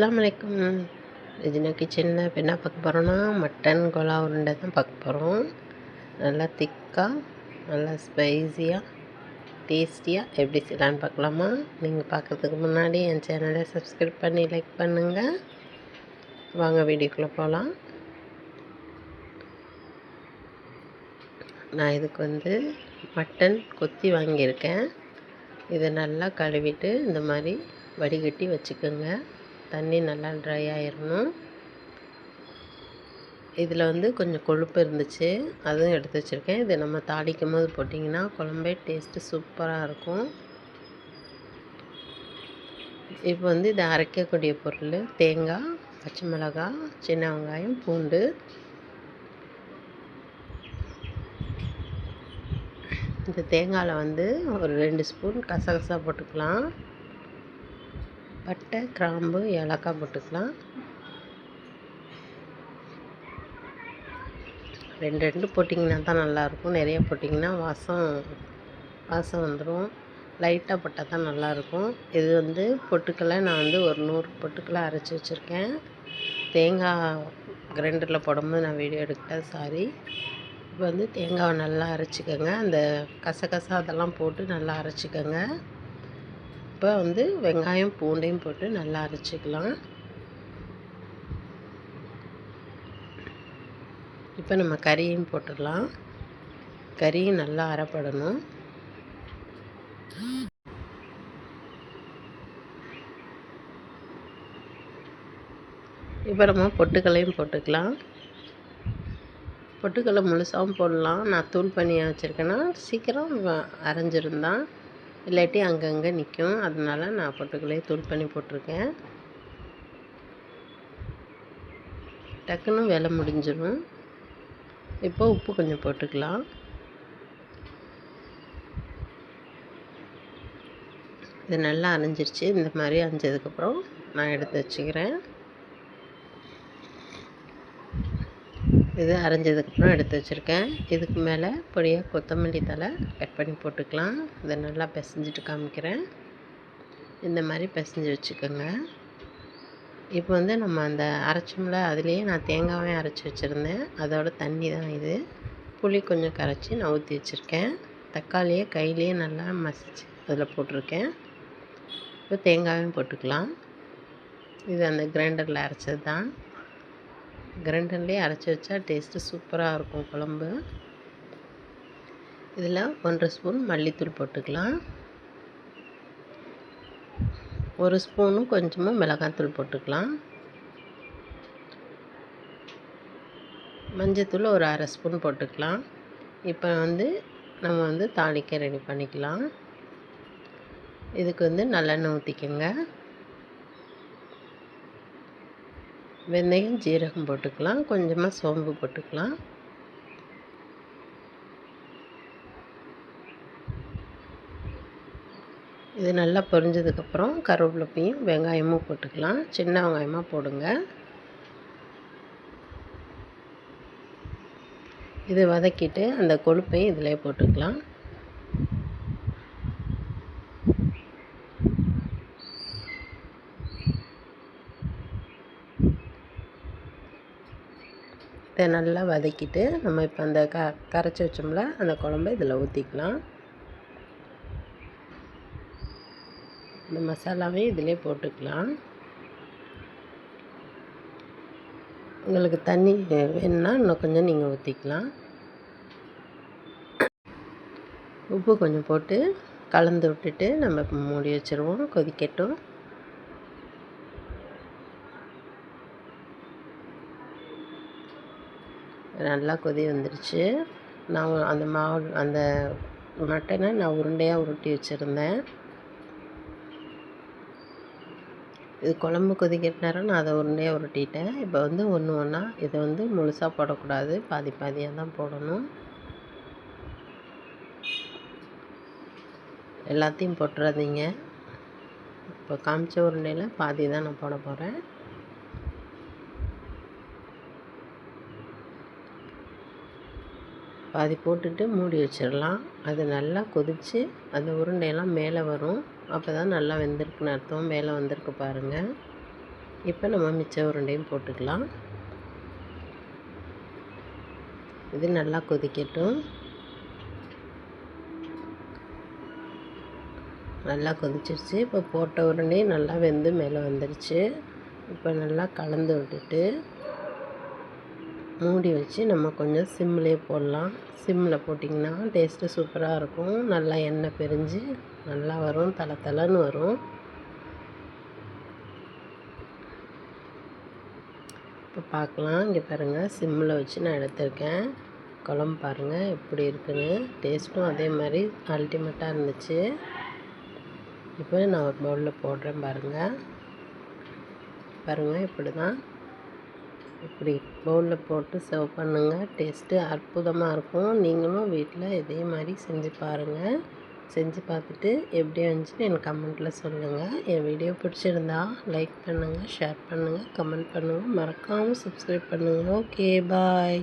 அஸ்லாம் வலைக்கம் ரெஜினா கிச்சனில் இப்போ என்ன பார்க்க போகிறோன்னா மட்டன் கோலா உருண்டை தான் பார்க்க போகிறோம் நல்லா திக்காக நல்லா ஸ்பைஸியாக டேஸ்டியாக எப்படி செய்யலான்னு பார்க்கலாமா? நீங்கள் பார்க்குறதுக்கு முன்னாடி என் சேனலை சப்ஸ்கிரைப் பண்ணி லைக் பண்ணுங்கள் வாங்க வீடியோக்குள்ளே போகலாம் நான் இதுக்கு வந்து மட்டன் கொத்தி வாங்கியிருக்கேன். இதை நல்லா கழுவிட்டு இந்த மாதிரி வடிகட்டி வச்சுக்கோங்க. தண்ணி நல்லா ட்ரை ஆயிடணும் இதில் வந்து கொஞ்சம் கொழுப்பு இருந்துச்சு. அதுவும் எடுத்து வச்சுருக்கேன். இதை நம்ம தாளிக்கும் போது போட்டிங்கன்னா குழம்பே டேஸ்ட்டு சூப்பராக இருக்கும். இப்போ வந்து இதை அரைக்கக்கூடிய பொருள் தேங்காய் பச்சை மிளகாய் சின்ன வெங்காயம் பூண்டு. இந்த தேங்காயில் வந்து ஒரு ரெண்டு ஸ்பூன் கசகசா போட்டுக்கலாம். பட்டை கிராம்பு ஏலக்காய் போட்டுக்கலாம். ரெண்டு ரெண்டு போட்டிங்கன்னா தான் நல்லாயிருக்கும். நிறைய போட்டிங்கன்னா வாசம் வாசம் வந்துடும் லைட்டாக போட்டால் தான் நல்லாயிருக்கும். இது வந்து பொட்டுக்கலை நான் வந்து ஒரு நூறு பொட்டுக்கலை அரைச்சி வச்சுருக்கேன். தேங்காய் கிரைண்டரில் போடும்போது நான் வீடியோ எடுக்கிட்டேன் சாரி. இப்போ வந்து தேங்காவை நல்லா அரைச்சிக்கோங்க. அந்த கசகசா அதெல்லாம் போட்டு நல்லா அரைச்சிக்கோங்க. இப்போ வந்து வெங்காயம் பூண்டையும் போட்டு நல்லா அரைச்சிக்கலாம். இப்போ நம்ம கறியும் போட்டுடலாம். கறியும் நல்லா அரைப்படணும். இப்போ நம்ம பொட்டுக்கலையும் போட்டுக்கலாம். பொட்டுக்கடலை முழுசாகவும் போடலாம். நான் தூள் பண்ணி வச்சுருக்கேன்னா சீக்கிரம் அரைஞ்சிருந்தான் இல்லாட்டி அங்கங்கே நிற்கும் அதனால் நான் பொட்டுக்கடலையை தூள் பண்ணி போட்டிருக்கேன். டக்குன்னு வேலை முடிஞ்சிடும் இப்போ உப்பு கொஞ்சம் போட்டுக்கலாம். இது நல்லா அரைஞ்சிருச்சு இந்த மாதிரி அரைஞ்சதுக்கப்புறம் நான் எடுத்து வச்சுக்கிறேன். இது அரைஞ்சதுக்கப்புறம் எடுத்து வச்சுருக்கேன். இதுக்கு மேலே பொடியாக கொத்தமல்லி தலை கட் பண்ணி போட்டுக்கலாம். இதை நல்லா பிசைஞ்சிட்டு காமிக்கிறேன். இந்த மாதிரி பிசைஞ்சு வச்சுக்கோங்க. இப்போ வந்து நம்ம அந்த அரைச்சோம்ல அதுலேயே நான் தேங்காயும் அரைச்சி வச்சுருந்தேன். அதோட தண்ணி தான் இது. புளி கொஞ்சம் கரைச்சி நான் ஊற்றி வச்சுருக்கேன். தக்காளியை கையிலேயே நல்லா மசிச்சு அதில் போட்டிருக்கேன். இப்போ தேங்காயும் போட்டுக்கலாம். இது அந்த கிரைண்டரில் அரைச்சது தான். கிரைண்டர்லேயே அரைச்சி வச்சா டேஸ்ட்டு சூப்பராக இருக்கும் குழம்பு. இதில் ஒன்றரை ஸ்பூன் மல்லித்தூள் போட்டுக்கலாம். ஒரு ஸ்பூனும் கொஞ்சமாக மிளகாத்தூள் போட்டுக்கலாம். மஞ்சத்தூள் ஒரு அரை ஸ்பூன் போட்டுக்கலாம். இப்போ வந்து நம்ம வந்து தாளிக்க ரெடி பண்ணிக்கலாம். இதுக்கு வந்து நல்லெண்ணெய் ஊற்றிக்கோங்க வெந்தயம் ஜீரகம் போட்டுக்கலாம். கொஞ்சமாக சோம்பு போட்டுக்கலாம். இது நல்லா பொரிஞ்சதுக்கப்புறம் கருவேப்பிலையும் வெங்காயமும் போட்டுக்கலாம். சின்ன வெங்காயமாக போடுங்க. இது வதக்கிட்டு அந்த கொழுப்பையும் இதில் போட்டுக்கலாம். இதை நல்லா வதக்கிட்டு நம்ம இப்போ அந்த க கரைச்சி வச்சோம்ல அந்த குழம்ப இதில் ஊற்றிக்கலாம் இந்த மசாலாவையும் இதிலே போட்டுக்கலாம். உங்களுக்கு தண்ணி வேணும்னா இன்னும் கொஞ்சம் நீங்கள் ஊற்றிக்கலாம் உப்பு கொஞ்சம் போட்டு கலந்து விட்டுட்டு நம்ம மூடி வச்சுருவோம் கொதிக்கட்டும். நல்லா கொதி வந்துடுச்சு நான் அந்த மாவு அந்த மட்டனை நான் உருண்டையாக உருட்டி வச்சுருந்தேன். இது குழம்பு கொதிக்கிற நேரம் நான் அதை உருண்டையாக உருட்டிட்டேன். இப்போ வந்து ஒன்று ஒன்றா இதை வந்து முழுசாக போடக்கூடாது. பாதி பாதியாக தான் போடணும். எல்லாத்தையும் போட்டுறாதீங்க. இப்போ காமிச்ச உருண்டையில் பாதி தான் நான் போட போகிறேன் பாதி போட்டுட்டு மூடி வச்சிடலாம். அது நல்லா கொதித்து அந்த உருண்டையெல்லாம் மேலே வரும். அப்போ தான் நல்லா வெந்திருக்குன்னு அர்த்தம். மேலே வந்திருக்கு பாருங்கள் இப்போ நம்ம மிச்ச உருண்டையும் போட்டுக்கலாம். இது நல்லா கொதிக்கட்டும். நல்லா கொதிச்சிருச்சு. இப்போ போட்ட உடனே நல்லா வெந்து மேலே வந்துருச்சு. இப்போ நல்லா கலந்து விட்டுட்டு மூடி வச்சு நம்ம கொஞ்சம் சிம்லேயே போடலாம். சிம்மில் போட்டிங்கன்னா டேஸ்ட்டு சூப்பராக இருக்கும். நல்லா எண்ணெய் பிரிஞ்சு நல்லா வரும். தலை தலைன்னு வரும். இப்போ பார்க்கலாம் இங்கே பாருங்கள் சிம்மில் வச்சு நான் எடுத்திருக்கேன். குழம்பு பாருங்கள் எப்படி இருக்குன்னு. டேஸ்ட்டும் அதே மாதிரி அல்டிமேட்டாக இருந்துச்சு. இப்போ நான் ஒரு பவுலில் போடுறேன் பாருங்கள் பாருங்கள் இப்படி தான் இப்படி பவுலில் போட்டு சர்வ் பண்ணுங்கள் டேஸ்ட்டு அற்புதமாக இருக்கும். நீங்களும் வீட்டில் இதே மாதிரி செஞ்சு பாருங்கள் செஞ்சு பார்த்துட்டு எப்படி வந்துச்சுன்னு எனக்கு கமெண்ட்டில் சொல்லுங்கள் என் வீடியோ பிடிச்சிருந்தா லைக் பண்ணுங்கள் ஷேர் பண்ணுங்கள் கமெண்ட் பண்ணுங்கள் மறக்காமல் சப்ஸ்கிரைப் பண்ணுங்கள் ஓகே பாய்